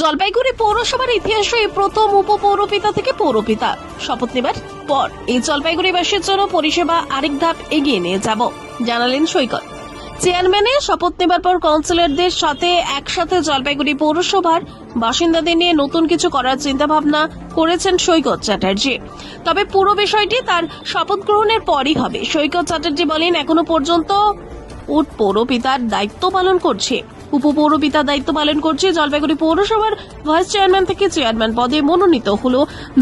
জলপাইগুড়ি পৌরসভার ইতিহাসে প্রথম উপপৌরপিতা থেকে পৌরপিতা। শপথ নেবার পর এই জলপাইগুড়িবাসীর জন্য পরিষেবা আরেক ধাপ এগিয়ে নিয়ে যাব, জানালেন সৈকত। চেয়ারম্যানের শপথ নেবার পর কাউন্সিলরদের সাথে একসাথে জলপাইগুড়ি পৌরসভার বাসিন্দাদের নিয়ে নতুন কিছু করার চিন্তাভাবনা করেছেন সৈকত চ্যাটার্জি। তবে পুরো বিষয়টি তার শপথ গ্রহণের পরই হবে। সৈকত চ্যাটার্জি বলেন, এখনও পর্যন্ত উট পৌরপিতার দায়িত্ব পালন করছে। উপপৌরপিতার দায়িত্ব পালন করছে জলপাইগুড়ি পৌরসভার ভাইস চেয়ারম্যান থেকে চেয়ারম্যান পদে মনোনীত হল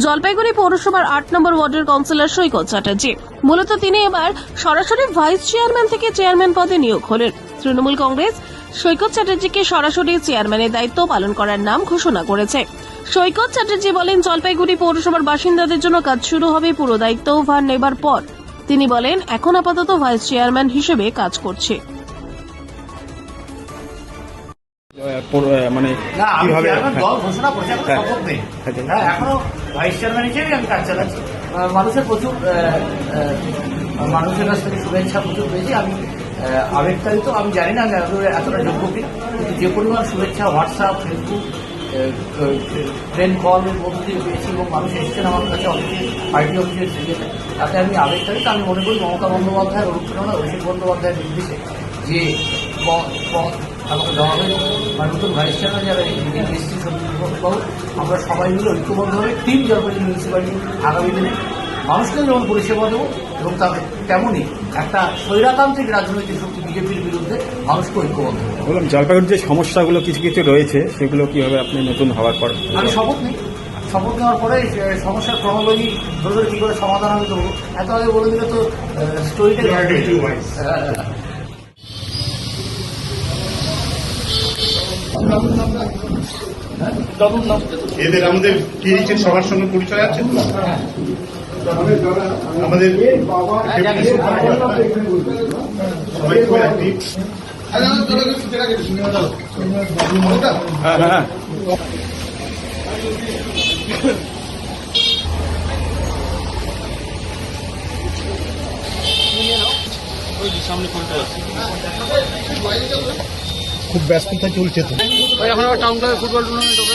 জলপাইগুড়ি পৌরসভার আট নম্বর ওয়ার্ডের কাউন্সিলর সৈকত চ্যাটার্জি। মূলত তিনি এবার সরাসরি ভাইস চেয়ারম্যান থেকে চেয়ারম্যান পদে নিয়োগ হলেন। তৃণমূল কংগ্রেস সৈকত চ্যাটার্জিকে সরাসরি চেয়ারম্যানের দায়িত্ব পালন করার নাম ঘোষণা করেছে। সৈকত চ্যাটার্জি বলেন, জলপাইগুড়ি পৌরসভার বাসিন্দাদের জন্য কাজ শুরু হবে পুরো দায়িত্ব ভার নেবার পর। তিনি বলেন, এখন আপাতত ভাইস চেয়ারম্যান হিসেবে কাজ করছে। মানে কীভাবে হ্যাঁ। দল ঘোষণা করছি এখন হ্যাঁ। শপথ নেই আচ্ছা। হ্যাঁ এখনও ভাইস চেয়ারম্যান হিসেবে আমি কাজ চালাচ্ছি মানুষের প্রচুর মানুষের কাছ থেকে শুভেচ্ছা প্রচুর পেয়েছি আমি আবেগতাড়িত আমি জানি না আমি এত- এতটা যোগ্য কিন্তু যে পরিমাণ শুভেচ্ছা হোয়াটসঅ্যাপ ফেসবুক ট্রেন কলের মধ্যে দিয়ে পেয়েছি এবং মানুষ এসেছেন আমার কাছে অনেকে পার্টি অফিসের সিরিয়ালে তাতে আমি আবেগতাড়িত আমি মনে করি মমতা বন্দ্যোপাধ্যায় অনুপ্রেরণা অভিষেক বন্দ্যোপাধ্যায়ের নির্দেশে যে আমাকে দেওয়া হয়েছে মানে নতুন ভাইস চেয়ারম্যান যারা এসেছি সত্যি আমরা সবাই মিলে ঐক্যবদ্ধভাবে তিন জলপাইগুড়ি মিউনিসিপ্যালিটি আগামী দিনে মানুষকে যেমন পরিষেবা দেবো এবং তার তেমনই একটা স্বৈরাতান্ত্রিক রাজনৈতিক শক্তি বিজেপির বিরুদ্ধে মানুষকে ঐক্যবদ্ধ। বললাম জলপাইগুড়ির যে সমস্যাগুলো কিছু কিছু রয়েছে সেগুলো কীভাবে আপনি নতুন হওয়ার পর? আমি শপথ নিই। শপথ নেওয়ার পরে সমস্যার ক্রমোলজি ধরে ধরে কী করে সমাধান আমি দেবো এত আগে বলে দিলে তো স্টোরিটা এদের আমাদের ক্লিনিকের সবার সঙ্গে পরিচয় আছে? আমাদের সবাই। হ্যাঁ হ্যাঁ খুব ব্যস্ততা চলছে তো। এখন আবার টাউন ক্লাবে ফুটবল টুর্নামেন্ট হবে?